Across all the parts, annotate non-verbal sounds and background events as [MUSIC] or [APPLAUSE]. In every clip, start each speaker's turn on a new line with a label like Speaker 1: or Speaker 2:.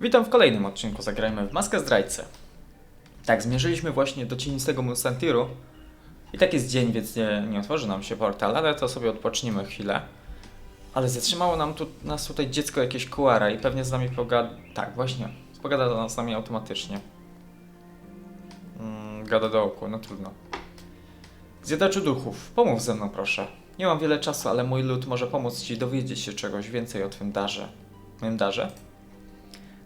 Speaker 1: Witam w kolejnym odcinku Zagrajmy w Maskę Zdrajcę. Tak, zmierzyliśmy właśnie do cienistego Musantiru. I tak jest dzień, więc nie, nie otworzy nam się portal, ale to sobie odpocznijmy chwilę. Ale zatrzymało nam tu, nas tutaj dziecko jakieś koara i pewnie z nami pogada... Tak, właśnie. Pogada do nas z nami automatycznie. Mm, gada do oku, no trudno. Zjadaczu duchów, pomów ze mną proszę. Nie mam wiele czasu, ale mój lud może pomóc ci dowiedzieć się czegoś więcej o twym darze. Moim darze?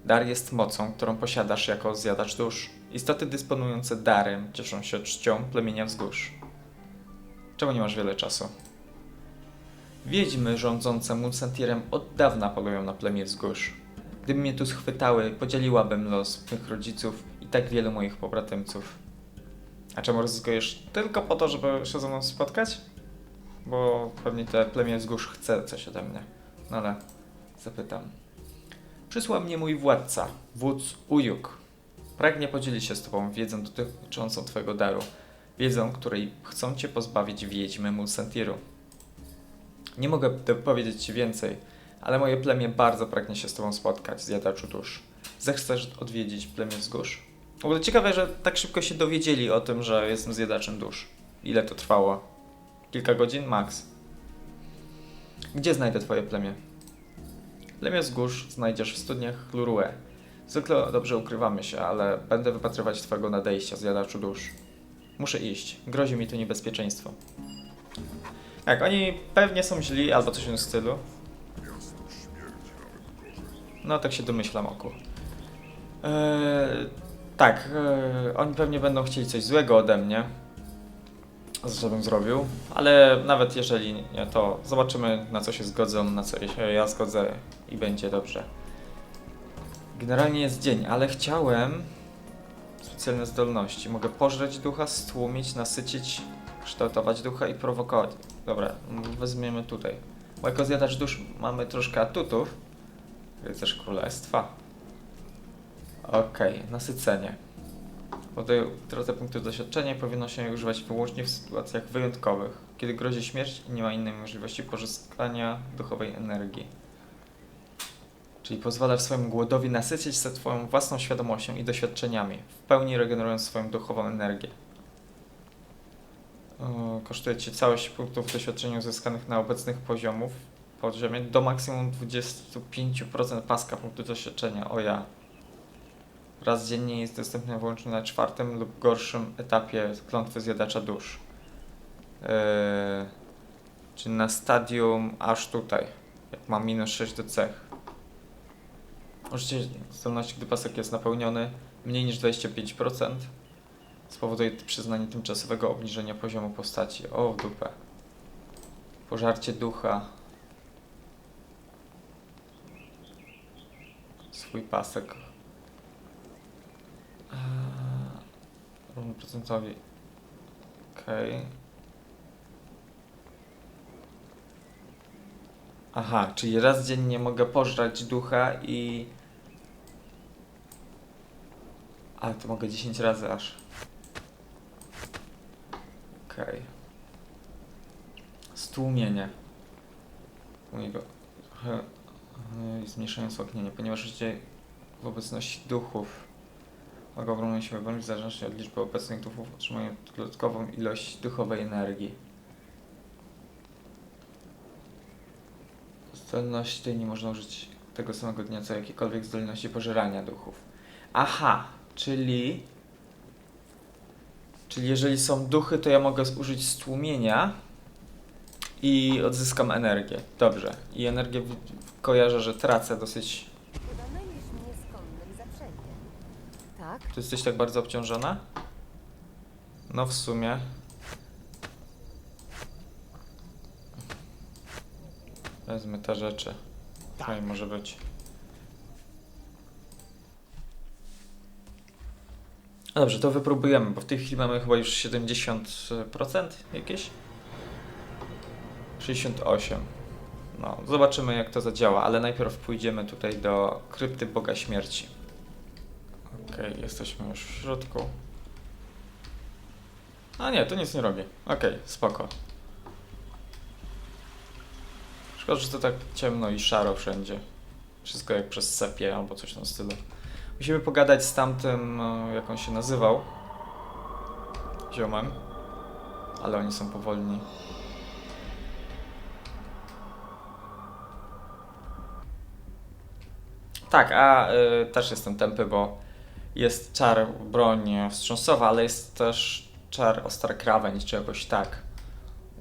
Speaker 1: Dar jest mocą, którą posiadasz jako zjadacz dusz. Istoty dysponujące darem cieszą się czcią plemienia wzgórz. Czemu nie masz wiele czasu? Wiedźmy rządzące Munsantirem od dawna polują na plemię wzgórz. Gdyby mnie tu schwytały, podzieliłabym los mych rodziców i tak wielu moich pobratymców. A czemu ryzykujesz tylko po to, żeby się ze mną spotkać? Bo pewnie te plemię wzgórz chce coś ode mnie. No ale zapytam. Przysłał mnie mój władca, wódz Ujuk. Pragnie podzielić się z tobą wiedzą dotyczącą twojego daru. Wiedzą, której chcą cię pozbawić wiedźmy Mulsantiru. Nie mogę powiedzieć ci więcej, ale moje plemię bardzo pragnie się z tobą spotkać, zjadaczu dusz. Zechcesz odwiedzić plemię wzgórz? W ogóle ciekawe, że tak szybko się dowiedzieli o tym, że jestem zjadaczem dusz. Ile to trwało? Kilka godzin? Max. Gdzie znajdę twoje plemię? Plemię wzgórz znajdziesz w studniach Lurue. Zwykle dobrze ukrywamy się, ale będę wypatrywać twojego nadejścia, zjadaczu dusz. Muszę iść. Grozi mi tu niebezpieczeństwo. Tak, oni pewnie są źli, albo coś w tym stylu. No, tak się domyślam oku. Eee, tak, eee, oni pewnie będą chcieli coś złego ode mnie. Co zrobił, ale nawet jeżeli nie, to zobaczymy na co się zgodzą, na co się ja zgodzę i będzie dobrze. Generalnie jest dzień, ale chciałem specjalne zdolności. Mogę pożreć ducha, stłumić, nasycić, kształtować ducha i prowokować. Dobra, weźmiemy tutaj. Bo jako zjadacz dusz mamy troszkę atutów. Rycerz królestwa. Okej, nasycenie. Po tej punktów doświadczenia powinno się używać wyłącznie w sytuacjach wyjątkowych, kiedy grozi śmierć i nie ma innej możliwości pozyskania duchowej energii. Czyli pozwalasz swojemu głodowi nasycić się twoją własną świadomością i doświadczeniami, w pełni regenerując swoją duchową energię. Kosztuje cię całość punktów doświadczenia uzyskanych na obecnych poziomów poziomie do maksimum 25% paska punktu doświadczenia. O ja. Raz dziennie jest dostępny wyłącznie na czwartym lub gorszym etapie klątwy zjadacza dusz. Yy, czyli na stadium aż tutaj. Jak mam minus 6 do cech. Użycie zdolności, gdy pasek jest napełniony mniej niż 25%. Spowoduje przyznanie tymczasowego obniżenia poziomu postaci. O, w dupę. Pożarcie ducha. Swój pasek. Eee, Równy procentowi. Okej. Aha, czyli raz dziennie mogę pożrać ducha i... Ale to mogę 10 razy aż. Okej. Stłumienie. Mojego trochę yy, zmniejszając ponieważ życie w obecności duchów ogromną siłę bronić w zależności od liczby obecnych duchów otrzymują dodatkową ilość duchowej energii. Zdolności tej nie można użyć tego samego dnia co jakiekolwiek zdolności pożerania duchów. Aha, czyli... Czyli jeżeli są duchy, to ja mogę użyć stłumienia i odzyskam energię. Dobrze. I energię kojarzę, że tracę dosyć...
Speaker 2: Chyba mylisz mnie z konnym zaprzęgiem. Tak?
Speaker 1: Ty jesteś tak bardzo obciążona? No w sumie. Wezmę te rzeczy. Tak. może być. Dobrze, to wypróbujemy, bo w tej chwili mamy chyba już 70% jakieś? 68. No, zobaczymy jak to zadziała, ale najpierw pójdziemy tutaj do krypty Boga Śmierci. Okej, jesteśmy już w środku. A nie, to nic nie robi. Okej, spoko. Szkoda, że to tak ciemno i szaro wszędzie. Wszystko jak przez sepie albo coś tym stylu. Musimy pogadać z tamtym, e, jak on się nazywał. Ziomem. Ale oni są powolni. Tak, a y, też jestem tępy, bo jest czar broń wstrząsowa, ale jest też czar ostra krawędź, czy jakoś tak.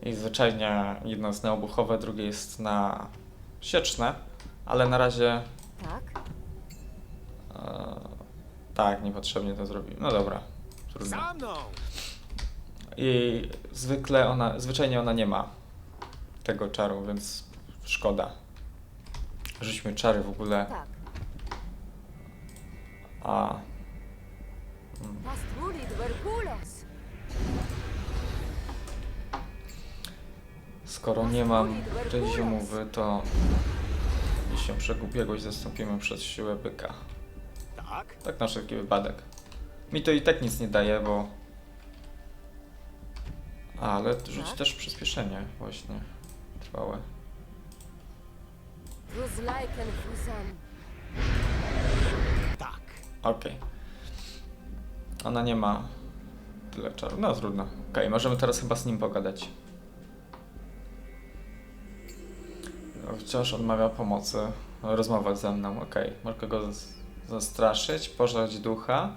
Speaker 1: I zwyczajnie jedno jest na obuchowe, drugie jest na sieczne, ale na razie
Speaker 2: Tak?
Speaker 1: e, tak, niepotrzebnie to zrobił. No dobra, trudno.
Speaker 3: Za mną!
Speaker 1: I zwykle ona, zwyczajnie ona nie ma tego czaru, więc szkoda. Rzućmy czary w ogóle,
Speaker 2: Tak.
Speaker 1: a. skoro nie mam tej ziomowy, to jeśli przegubiegłość zastąpimy przez siłę byka.
Speaker 3: Tak?
Speaker 1: Tak na wszelki wypadek. Mi to i tak nic nie daje, bo... Ale rzuci
Speaker 2: Tak?
Speaker 1: też przyspieszenie właśnie. Trwałe.
Speaker 3: Tak.
Speaker 1: Okej. Ona nie ma tyle czaru. No trudno. Okej, możemy teraz chyba z nim pogadać. No, Wciąż odmawia pomocy. Rozmawiać ze mną. Okej, mogę go zastraszyć, pożreć ducha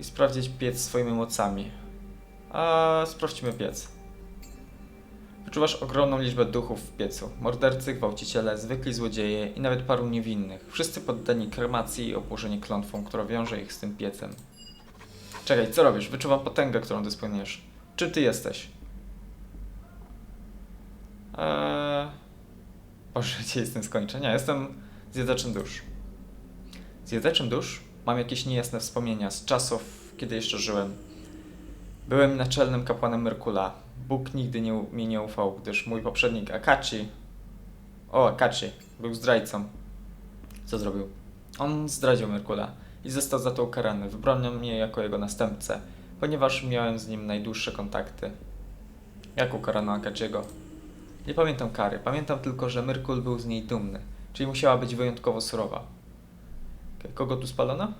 Speaker 1: i sprawdzić piec swoimi mocami. A sprawdźmy piec. Wyczuwasz ogromną liczbę duchów w piecu. Mordercy, gwałciciele, zwykli złodzieje i nawet paru niewinnych. Wszyscy poddani kremacji i obłożeni klątwą, która wiąże ich z tym piecem. Czekaj, co robisz? Wyczuwam potęgę, którą dysponujesz. Czym ty jesteś? Eee... Boże, gdzie jestem skończenia? Jestem zjadaczem dusz. Zjadaczem dusz? Mam jakieś niejasne wspomnienia z czasów, kiedy jeszcze żyłem. Byłem naczelnym kapłanem Merkula. Bóg nigdy nie, mi nie ufał, gdyż mój poprzednik Akachi... O, Akachi. Był zdrajcą. Co zrobił? On zdradził Merkula i został za to ukarany. Wybronił mnie jako jego następcę, ponieważ miałem z nim najdłuższe kontakty. Jak ukarano Akachiego? Nie pamiętam kary. Pamiętam tylko, że Merkul był z niej dumny, czyli musiała być wyjątkowo surowa. Kogo tu spalono?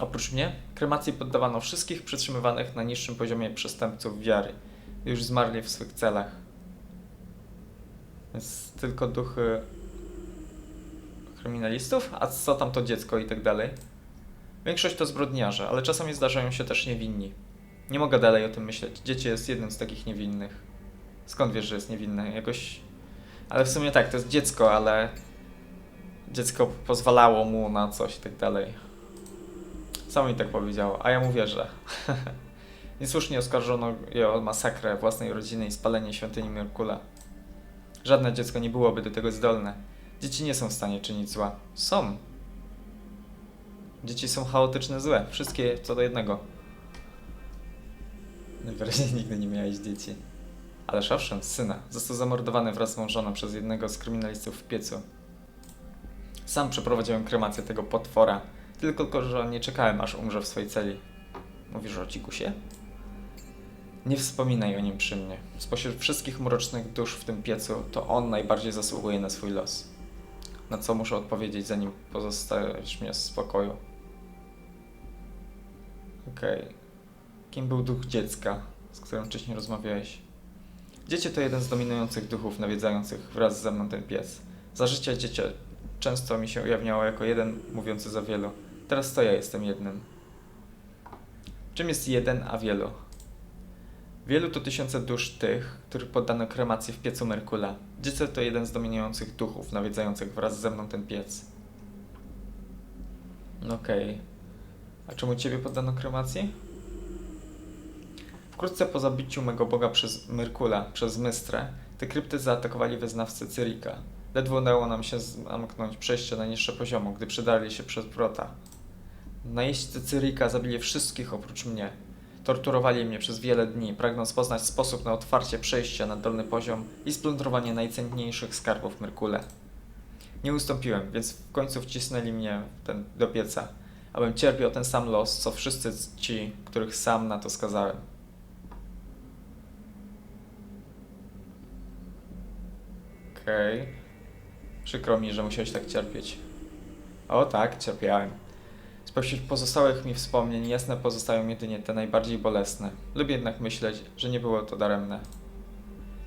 Speaker 1: Oprócz mnie, kremacji poddawano wszystkich przytrzymywanych na niższym poziomie przestępców wiary, już zmarli w swych celach. Więc tylko duchy kryminalistów? A co tam to dziecko i tak dalej? Większość to zbrodniarze, ale czasami zdarzają się też niewinni. Nie mogę dalej o tym myśleć. Dziecię jest jednym z takich niewinnych. Skąd wiesz, że jest niewinne? Jakoś... Ale w sumie tak, to jest dziecko, ale... Dziecko pozwalało mu na coś i tak dalej. Samo mi tak powiedziało, a ja mu wierzę. [LAUGHS] Niesłusznie oskarżono je o masakrę własnej rodziny i spalenie świątyni Merkula. Żadne dziecko nie byłoby do tego zdolne. Dzieci nie są w stanie czynić zła. Są. Dzieci są chaotyczne złe. Wszystkie co do jednego. Najwyraźniej [LAUGHS] nigdy nie miałeś dzieci. Ale owszem, syna. Został zamordowany wraz z moją żoną przez jednego z kryminalistów w piecu. Sam przeprowadziłem kremację tego potwora. Tylko, że nie czekałem, aż umrze w swojej celi. Mówisz o dzikusie? Nie wspominaj o nim przy mnie. Spośród wszystkich mrocznych dusz w tym piecu, to on najbardziej zasługuje na swój los. Na co muszę odpowiedzieć, zanim pozostawisz mnie w spokoju? Okej. Kim był duch dziecka, z którym wcześniej rozmawiałeś? Dziecię to jeden z dominujących duchów nawiedzających wraz ze mną ten pies. Za życia dziecię często mi się ujawniało jako jeden mówiący za wielu. Teraz to ja jestem jednym. Czym jest jeden, a wielu? Wielu to tysiące dusz tych, których poddano kremacji w piecu Merkula. Dziecię to jeden z dominujących duchów nawiedzających wraz ze mną ten piec. No Okej. A czemu ciebie poddano kremacji? Wkrótce po zabiciu mego boga przez Merkula, przez Mystrę, te krypty zaatakowali wyznawcy Cyrika. Ledwo udało nam się zamknąć przejście na niższe poziomu, gdy przedarli się przez wrota. Najeźdźcy Cyrika zabili wszystkich oprócz mnie. Torturowali mnie przez wiele dni, pragnąc poznać sposób na otwarcie przejścia na dolny poziom i splądrowanie najcenniejszych skarbów Merkule. Nie ustąpiłem, więc w końcu wcisnęli mnie ten, do pieca, abym cierpiał ten sam los, co wszyscy ci, których sam na to skazałem. Okej. Przykro mi, że musiałeś tak cierpieć. O tak, cierpiałem. Spośród pozostałych mi wspomnień jasne pozostają jedynie te najbardziej bolesne. Lubię jednak myśleć, że nie było to daremne.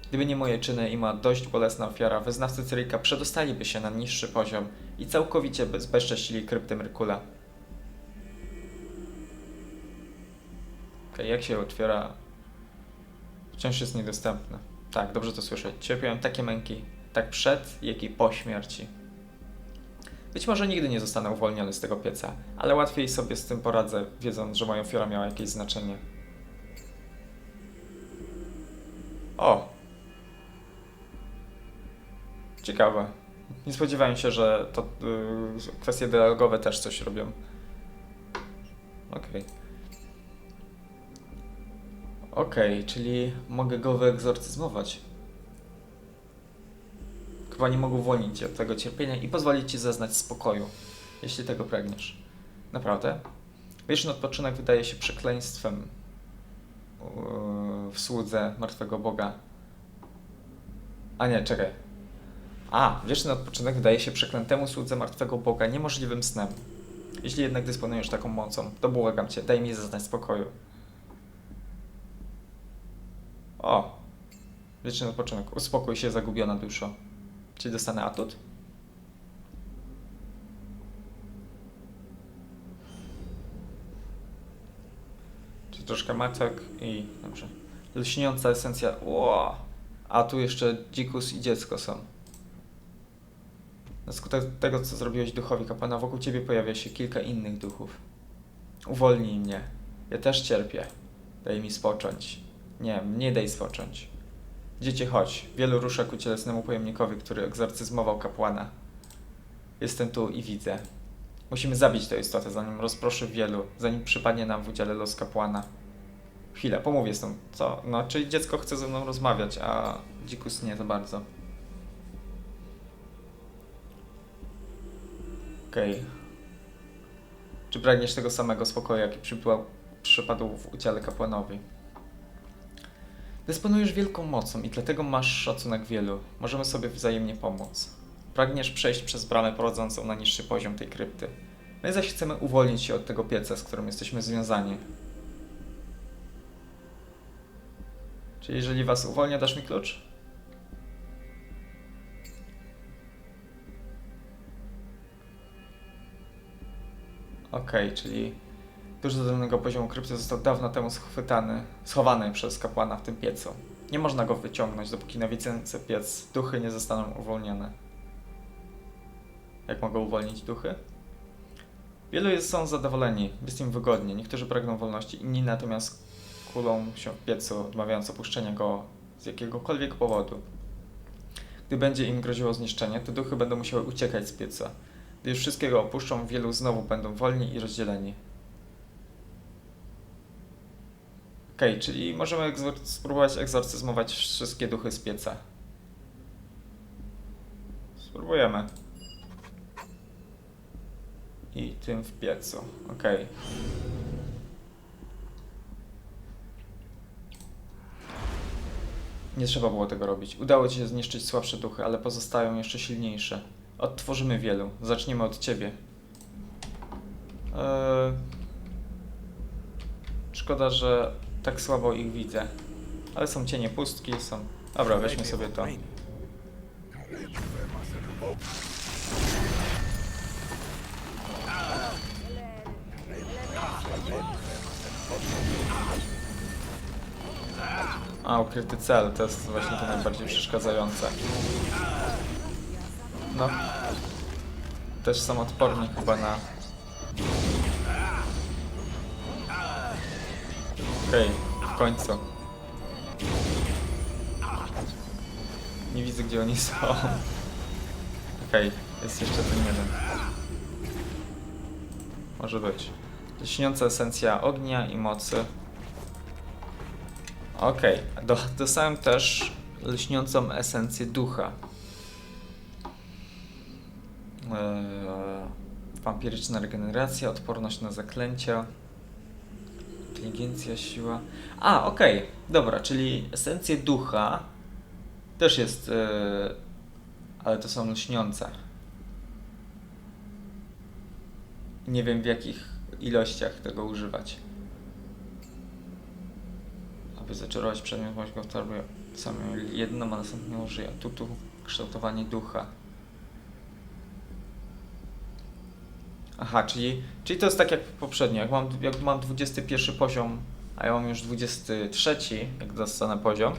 Speaker 1: Gdyby nie moje czyny i moja dość bolesna ofiara, wyznawcy Cyrika przedostaliby się na niższy poziom i całkowicie bez- zbezcześcili kryptę Myrkula. Okej, jak się otwiera? Wciąż jest niedostępne. Tak, dobrze to słyszę. Cierpiałem takie męki, tak przed, jak i po śmierci. Być może nigdy nie zostanę uwolniony z tego pieca, ale łatwiej sobie z tym poradzę, wiedząc, że moja ofiara miała jakieś znaczenie. O! Ciekawe. Nie spodziewałem się, że to yy, kwestie dialogowe też coś robią. Okej. Okej, czyli mogę go wyegzorcyzmować. Chyba nie mogę uwolnić cię od tego cierpienia i pozwolić ci zaznać spokoju, jeśli tego pragniesz. Naprawdę? Wieczny odpoczynek wydaje się przekleństwem yy, w słudze martwego Boga. A nie, czekaj. A, wieczny odpoczynek wydaje się przeklętemu słudze martwego Boga niemożliwym snem. Jeśli jednak dysponujesz taką mocą, to błagam cię, daj mi zaznać spokoju. O! Wieczny odpoczynek. Uspokój się, zagubiona duszo. Czy dostanę atut? Czy troszkę matek i... Dobrze. Lśniąca esencja... Ło! A tu jeszcze dzikus i dziecko są. Na skutek tego, co zrobiłeś duchowi kapłana, wokół ciebie pojawia się kilka innych duchów. Uwolnij mnie. Ja też cierpię. Daj mi spocząć. Nie, nie daj spocząć. Dziecię, chodź. Wielu rusza ku cielesnemu pojemnikowi, który egzorcyzmował kapłana. Jestem tu i widzę. Musimy zabić tę istotę, zanim rozproszy wielu, zanim przypadnie nam w udziale los kapłana. Chwilę, pomówię z tą. Co? No, czyli dziecko chce ze mną rozmawiać, a dzikus nie za bardzo. Okej. Czy pragniesz tego samego spokoju, jaki przypadł w udziale kapłanowi? Dysponujesz wielką mocą i dlatego masz szacunek wielu. Możemy sobie wzajemnie pomóc. Pragniesz przejść przez bramę prowadzącą na niższy poziom tej krypty. My zaś chcemy uwolnić się od tego pieca, z którym jesteśmy związani. Czyli jeżeli was uwolnię, dasz mi klucz? Okej, czyli Tuż do danego poziomu krypty został dawno temu schwytany, schowany przez kapłana w tym piecu. Nie można go wyciągnąć, dopóki nawiedzający piec duchy nie zostaną uwolnione. Jak mogę uwolnić duchy? Wielu jest, są zadowoleni, jest im wygodnie. Niektórzy pragną wolności, inni natomiast kulą się w piecu, odmawiając opuszczenia go z jakiegokolwiek powodu. Gdy będzie im groziło zniszczenie, to duchy będą musiały uciekać z pieca. Gdy już wszystkiego opuszczą, wielu znowu będą wolni i rozdzieleni. Okej, czyli możemy egzor- spróbować egzorcyzmować wszystkie duchy z pieca. Spróbujemy. I tym w piecu. Okej. Nie trzeba było tego robić. Udało ci się zniszczyć słabsze duchy, ale pozostają jeszcze silniejsze. Odtworzymy wielu. Zaczniemy od ciebie. Eee... Szkoda, że tak słabo ich widzę. Ale są cienie pustki, są... Dobra, weźmy sobie to. A, ukryty cel, to jest właśnie to najbardziej przeszkadzające. No. Też są odporni chyba na... Okej, w końcu. Nie widzę gdzie oni są. Okej, jest jeszcze ten jeden. Może być. Lśniąca esencja ognia i mocy. Okej, do, dostałem też lśniącą esencję ducha. Eee, wampiryczna regeneracja, odporność na zaklęcia. Inteligencja, siła. A, okej, dobra, czyli esencję ducha też jest. e, Ale to są lśniące. Nie wiem w jakich ilościach tego używać. Aby zaczarować przedmiot, bądź go w torbie samym jedną, a następnie użyję atutu kształtowanie ducha. Aha, czyli, czyli to jest tak jak poprzednio. Jak mam, jak mam 21 poziom, a ja mam już 23, jak dostanę poziom,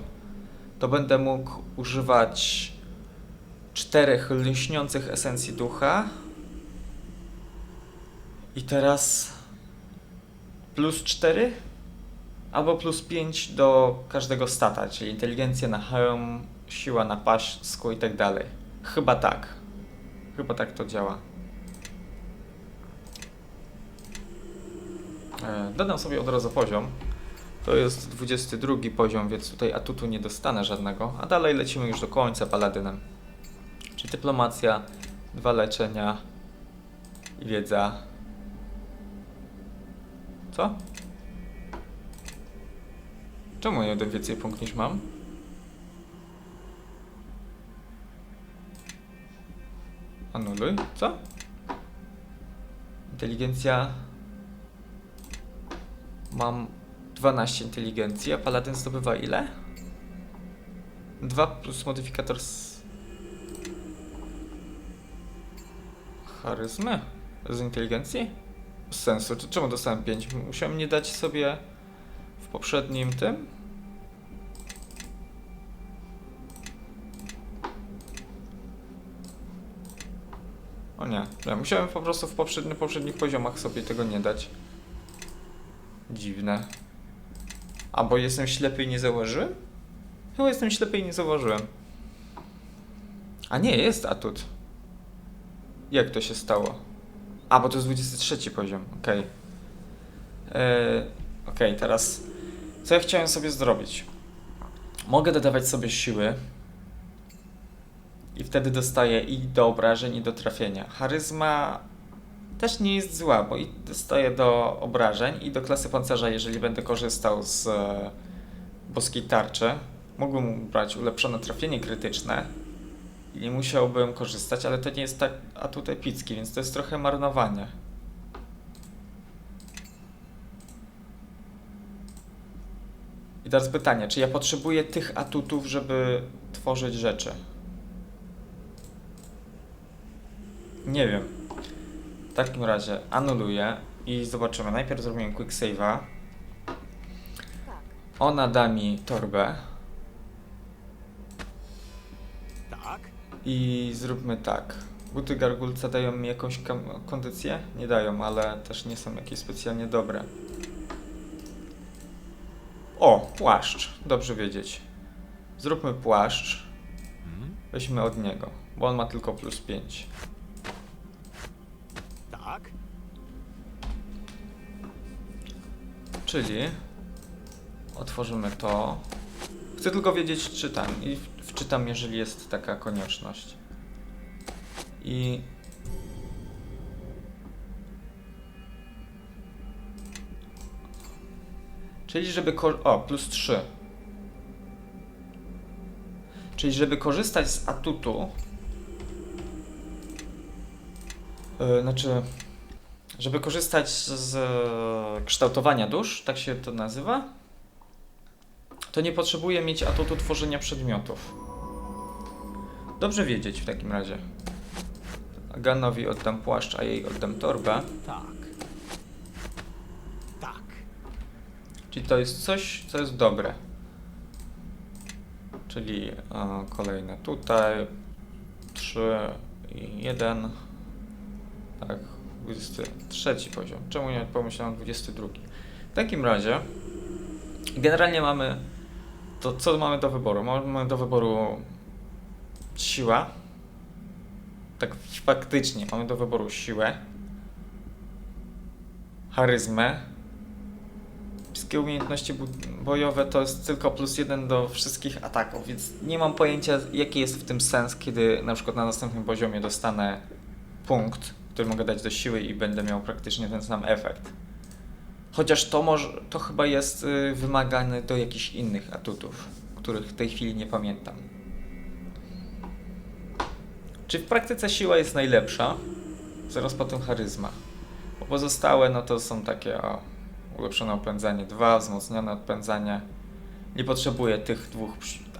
Speaker 1: to będę mógł używać czterech lśniących esencji ducha. I teraz plus 4 albo plus 5 do każdego stata, czyli inteligencja na hełm, siła na pasku i tak dalej. Chyba tak. Chyba tak to działa. Dodam sobie od razu poziom. To jest 22 poziom, więc tutaj atutu nie dostanę żadnego. A dalej lecimy już do końca paladynem. Czyli dyplomacja, dwa leczenia i wiedza. Co? Czemu ja jeden więcej punkt niż mam? Anuluj. Co? Inteligencja. Mam 12 inteligencji, a paladyn zdobywa ile? 2 plus modyfikator z... charyzmy? Z inteligencji? Bez sensu. Czemu dostałem 5? Musiałem nie dać sobie w poprzednim tym? O nie, ja musiałem po prostu w poprzednich poziomach sobie tego nie dać. Dziwne. A bo jestem ślepy i nie zauważyłem? Chyba jestem ślepy i nie zauważyłem. A nie, jest atut. Jak to się stało? A, bo to jest 23 poziom, okej. Eee, Okej, teraz co ja chciałem sobie zrobić? Mogę dodawać sobie siły i wtedy dostaję i do obrażeń, i do trafienia. Charyzma też nie jest zła, bo i dostaję do obrażeń i do klasy pancerza, jeżeli będę korzystał z e, boskiej tarczy. Mógłbym brać ulepszone trafienie krytyczne i nie musiałbym korzystać, ale to nie jest tak atut epicki, więc to jest trochę marnowanie. I teraz pytanie, czy ja potrzebuję tych atutów, żeby tworzyć rzeczy? Nie wiem. W takim razie anuluję i zobaczymy. Najpierw zrobimy quick save'a. Ona da mi torbę
Speaker 3: Tak?
Speaker 1: i zróbmy tak. Buty gargulca dają mi jakąś kondycję? Nie dają, ale też nie są jakieś specjalnie dobre. O, płaszcz. Dobrze wiedzieć. Zróbmy płaszcz.
Speaker 3: Mhm.
Speaker 1: Weźmy od niego, bo on ma tylko plus 5. Czyli otworzymy to. Chcę tylko wiedzieć, czy czytam. I wczytam, jeżeli jest taka konieczność. I. Czyli żeby. O, plus 3. Czyli żeby korzystać z atutu. Yy, znaczy. Żeby korzystać z, e, kształtowania dusz, tak się to nazywa, to nie potrzebuję mieć atutu tworzenia przedmiotów. Dobrze wiedzieć w takim razie. Ganowi oddam płaszcz, a jej oddam torbę.
Speaker 3: Tak. Tak.
Speaker 1: Czyli to jest coś, co jest dobre. Czyli e, kolejne tutaj. 3 i 1. Tak, 23 poziom. Czemu nie pomyślałem 22? W takim razie generalnie mamy to co mamy do wyboru? Mamy do wyboru siła. Tak faktycznie mamy do wyboru siłę, charyzmę, Wszystkie umiejętności bojowe to jest tylko plus jeden do wszystkich ataków, więc nie mam pojęcia jaki jest w tym sens, kiedy na przykład na następnym poziomie dostanę punkt, który mogę dać do siły i będę miał praktycznie ten sam efekt. Chociaż to może, to chyba jest y, wymagane do jakichś innych atutów, których w tej chwili nie pamiętam. Czy w praktyce siła jest najlepsza? Zaraz potem charyzma. Bo pozostałe no to są takie o, ulepszone opędzanie 2, wzmocnione odpędzanie. Nie potrzebuję tych dwóch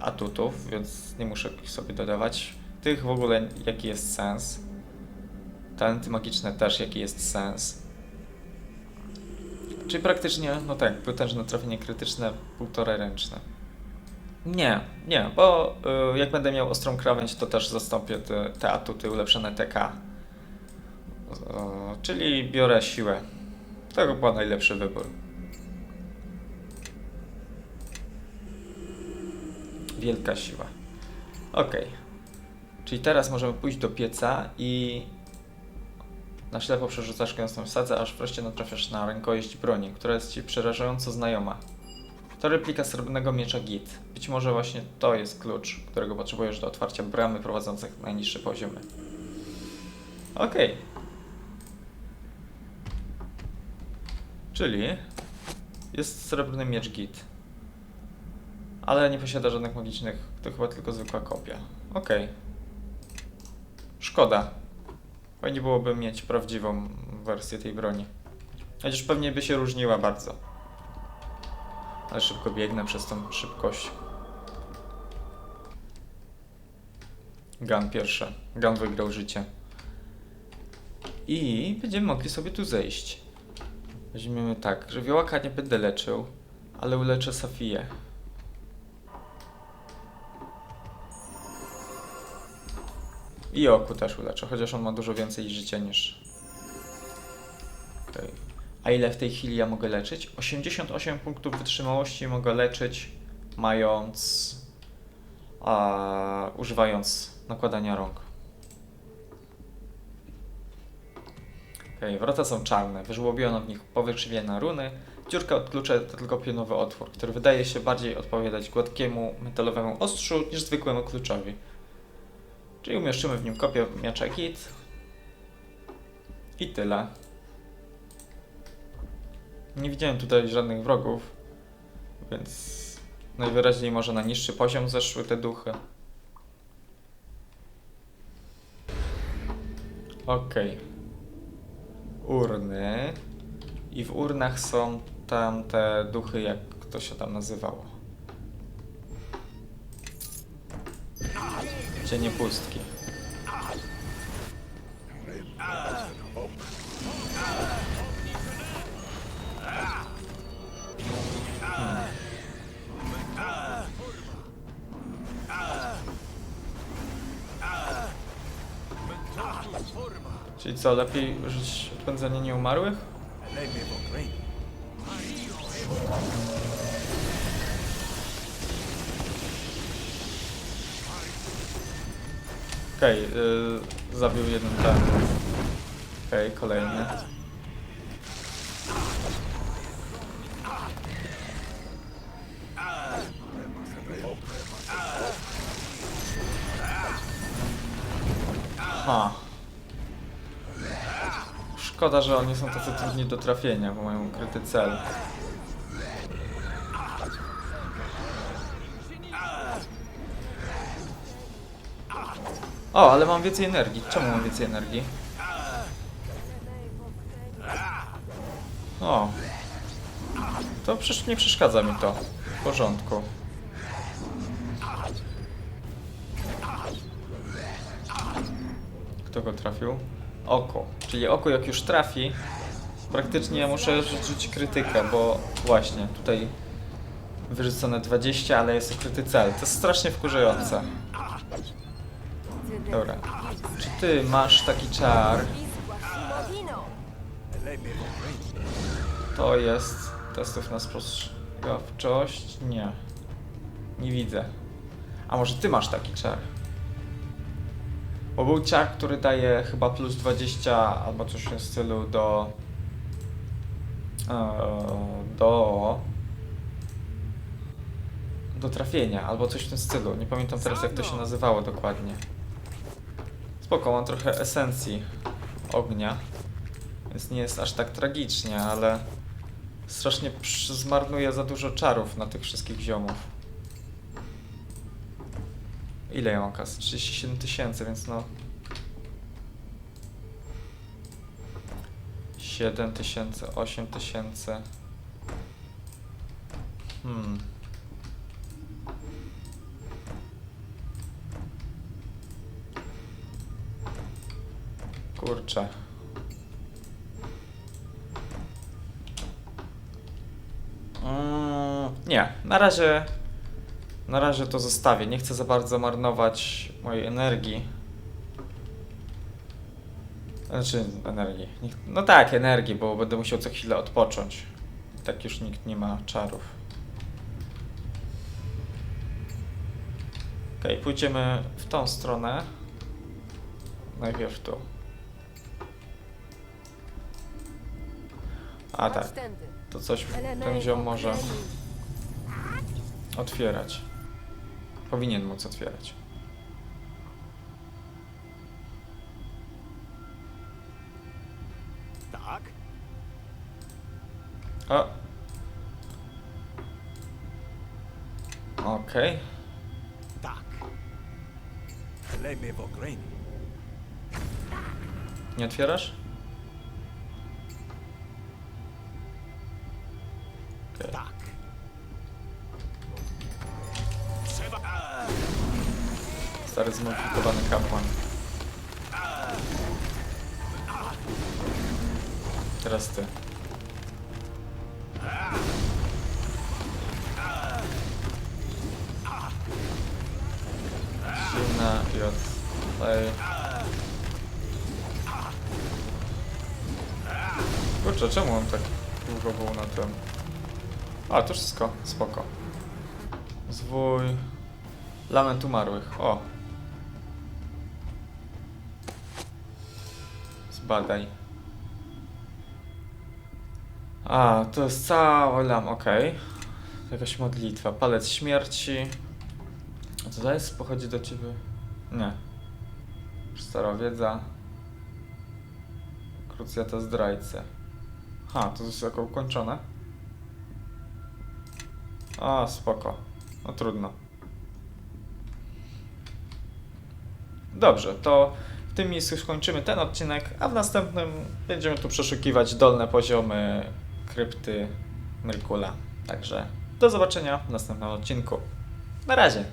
Speaker 1: atutów, więc nie muszę ich sobie dodawać. Tych w ogóle jaki jest sens. Talenty magiczne też jaki jest sens. Czyli praktycznie, no tak, potężne trafienie krytyczne, półtora ręczne. Nie, nie, bo y, jak będę miał ostrą krawędź, to też zastąpię te, te atuty ulepszone TK. Y, czyli biorę siłę. To chyba najlepszy wybór. Wielka siła. Ok. Czyli teraz możemy pójść do pieca i na ślepo przerzucasz gęstą sadzę, aż wreszcie natrafiasz na rękojeść broni, która jest ci przerażająco znajoma. To replika srebrnego miecza Git. Być może właśnie to jest klucz, którego potrzebujesz do otwarcia bramy prowadzących na najniższe poziomy. Okej. Czyli jest srebrny miecz Git. Ale nie posiada żadnych magicznych, to chyba tylko zwykła kopia. Okej. Szkoda. Fajnie byłoby mieć prawdziwą wersję tej broni. Chociaż pewnie by się różniła bardzo. Ale szybko biegnę przez tą szybkość. Gun pierwsze. Gun wygrał życie. I będziemy mogli sobie tu zejść. Weźmiemy tak. Żywiołaka nie będę leczył, ale uleczę Safię. I oku też uleczę, chociaż on ma dużo więcej życia niż. Okej. A ile w tej chwili ja mogę leczyć? 88 punktów wytrzymałości mogę leczyć, mając. A, używając nakładania rąk. Okej, wrota są czarne. Wyżłobiono w nich powykrzywione runy. Dziurka od klucza to tylko pionowy otwór, który wydaje się bardziej odpowiadać gładkiemu metalowemu ostrzu niż zwykłemu kluczowi. Czyli umieszczymy w nim kopię miecza Git. I tyle. Nie widziałem tutaj żadnych wrogów, więc najwyraźniej może na niższy poziom zeszły te duchy. Okej. Urny. I w urnach są tam te duchy, jak to się tam nazywało. Cienie pustki. Czyli co, lepiej użyć odpędzenie nieumarłych? Okej, yy, zabił jeden ten. Okej, kolejny. Ha. Szkoda, że oni są tacy trudni do trafienia, bo mają ukryty cel. O, ale mam więcej energii. Czemu mam więcej energii? O. To przecież nie przeszkadza mi to. W porządku. Kto go trafił? Oko. Czyli oko jak już trafi, praktycznie muszę rzucić krytykę, bo właśnie tutaj wyrzucone 20, ale jest ukryty cel. To jest strasznie wkurzające. Dobra. Czy ty masz taki czar? To jest testów na spostrzegawczość? Nie. Nie widzę. A może ty masz taki czar? Bo był czar, który daje chyba plus 20 albo coś w tym stylu do... e, do... do trafienia, albo coś w tym stylu. Nie pamiętam teraz jak to się nazywało dokładnie. Spoko, mam trochę esencji ognia, więc nie jest aż tak tragicznie, ale strasznie zmarnuję za dużo czarów na tych wszystkich ziomów. Ile ja mam kasy? 37 tysięcy, więc no... 7 tysięcy, 8 tysięcy... Hmm... Kurczę. Mm, nie, na razie. Na razie to zostawię. Nie chcę za bardzo marnować mojej energii. Znaczy, energii. No tak, energii, bo będę musiał co chwilę odpocząć. Tak już nikt nie ma czarów. Okej, pójdziemy w tą stronę. Najpierw tu. A tak, to coś ten ziom może otwierać. Powinien móc otwierać.
Speaker 3: Tak?
Speaker 1: O! Okej.
Speaker 3: Tak.
Speaker 4: Plemię w Ogreni.
Speaker 1: Nie otwierasz? Zmodyfikowany kapłan. Teraz ty. Silna i od tej. Kurczę, czemu on tak długo był na tym? A, to wszystko, spoko. Zwój. Lament umarłych. O. Zbadaj. A, to jest cały lam, okej. Jakaś modlitwa. Palec śmierci. A co to jest? Pochodzi do ciebie? Nie. Stara wiedza. Krucjata zdrajcy. Ha, to jest jako ukończone. A, spoko. No trudno. Dobrze, to tym miejscu już kończymy ten odcinek, a w następnym będziemy tu przeszukiwać dolne poziomy krypty Myrkula. Także do zobaczenia w następnym odcinku. Na razie.